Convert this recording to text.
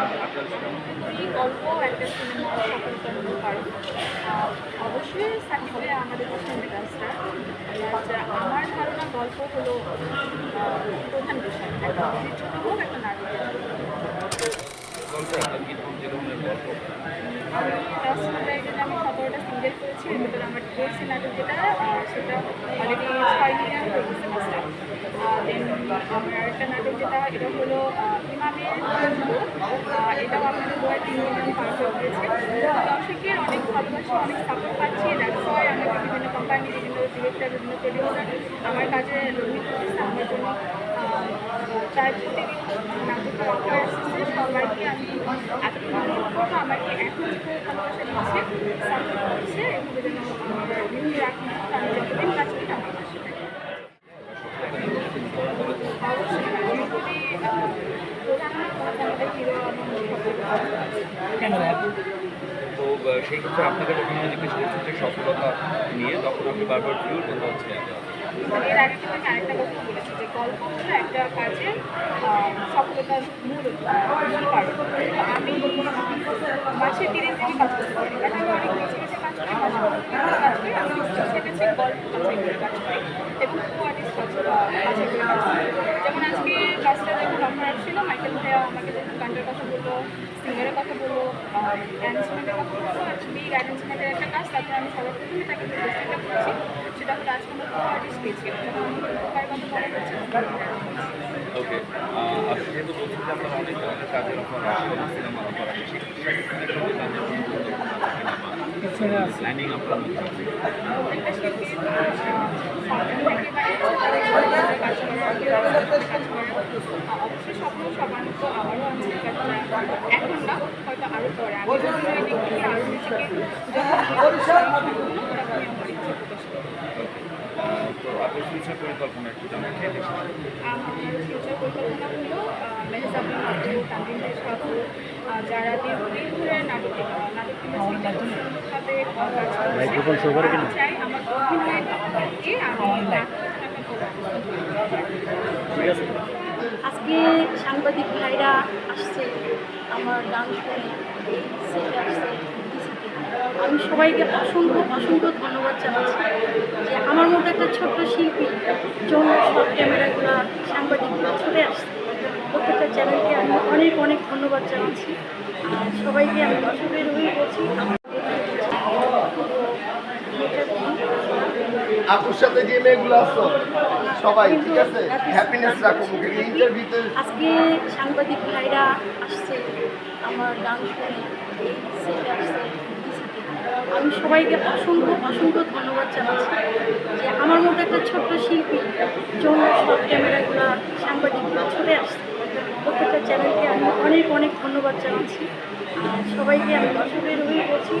এই গল্প একটা সিনেমা সফল করতে পারো অবশ্যই সাকিব আমাদের পছন্দের কাজটা আমার ধারণা গল্প হলো প্রধান বিষয়। একটা জন্য হোক একটা নারী আমি লাস্ট যদি আমি সতেরোটা সিঙ্গেল করেছি, এর ভিতরে আমার ডিভোর্সি নাটক যেটা সেটা অলরেডি ছয় মিলিয়ন হয়ে দেন আমার আরেকটা নাটক যেটা, এটা হলো ইমামের এটাও আপনাদের দু তিন মিলিয়ন পার করে দর্শকের অনেক ভালোবাসা, অনেক সাপোর্ট পাচ্ছি দ্যাটস ওয়াই আমাকে বিভিন্ন কোম্পানি বিভিন্ন ডিরেক্টর বিভিন্ন প্রডিউসার আমার কাজে লগ্নি করতেছে আমার জন্য প্রতিদিন নাটকের অফার আসছে। সবাইকে আমি অনুরোধ করব আমাকে এখন ভালোবাসা দিচ্ছে সাপোর্ট করছে এভাবে যেন আমার বিভিন্ন রাখি আমি যতদিন কাজ করি আমার পাশে থাকে অবশ্যই আমি যদি আহ, প্রধানমন্ত্রী আমাদের হিরো আমার তো সেই ক্ষেত্রে আপনাকে যখন আমি জিজ্ঞেস করছি যে সফলতা নিয়ে তখন আপনি বারবার ভিউর কথা হচ্ছে। মানে এর আগে কিন্তু আমি আরেকটা কথা বলেছি যে গল্প হলো একটা আহ, সফলতার মূল মূল কারণ। আমি মাসে তিরিশ দিনই কাজ করতে পারি। আমি অনেক কাজ করি মাসে কাজ করি আমি গল্প কাজ করি। এবং কো আর্টিস্ট বাছাই করে কাজ করি যেমন আজকে কাজটা যখন অফার আসছিল মাইকেল ভাইয়া আমাকে যখন গানটার কথা বলল সিঙ্গারের কথা বলল অ্যারেঞ্জমেন্টের কথা বলল। বিগ অ্যারেঞ্জমেন্টের একটা কাজ তারপর আমি সবার প্রথমে তাকে প্রশ্নটা করেছি সেটা হলো আজকে আমরা কো আর্টিস্ট পেয়েছি? যখন আমি কথা বলা হচ্ছে ওকে আপনি যেহেতু বলছেন যে আপনার অনেক ধরনের কাজের অফার আসে সিনেমার অফার আসে সেক্ষেত্রে একটু বললাম যে কোন কোন ধরনের সিনেমা প্ল্যানিং আপনার মধ্যে অবশ্যই স্বপ্ন সবার মতো আমারও আছে এখন না হয়তো আরও পরে আমি আরও নিজেকে আমার ফিউচার পরিকল্পনা একটু জানতে আমার ফিউচার পরিকল্পনা হলো নাটক তানজিম দেশ যারা দীর্ঘদিন ধরে নাটক নাটক সুন্দরভাবে কাজ করছে চাই আমার অভিনয়কে আমি আজকে সাংবাদিক ভাইরা আসছে, আমার গান শুনে আসছে আমি সবাইকে অসংখ্য অসংখ্য ধন্যবাদ জানাচ্ছি যে আমার মতো একটা ছোট্ট শিল্পী জন্য সব ক্যামেরাগুলো সাংবাদিকগুলো চলে আসছে, প্রত্যেকটা চ্যানেলকে আমি অনেক অনেক ধন্যবাদ জানাচ্ছি। আর সবাইকে আমি দর্শকের হয়ে বলছি আপুর সাথে যে মেয়েগুলো আসছো সবাই, ঠিক আছে? হ্যাপিনেস রাখো মুখে ইন্টারভিউতে আজকে সাংবাদিক ভাইরা আসছে, আমার গান শুনে আমি সবাইকে অসংখ্য অসংখ্য ধন্যবাদ জানাচ্ছি যে আমার মতো একটা ছোট্ট শিল্পী জন্য সব ক্যামেরাগুলো সাংবাদিকগুলো চলে আসছে, প্রত্যেকটা চ্যানেলকে আমি অনেক অনেক ধন্যবাদ জানাচ্ছি। সবাইকে আমি দর্শকের হয়ে বলছি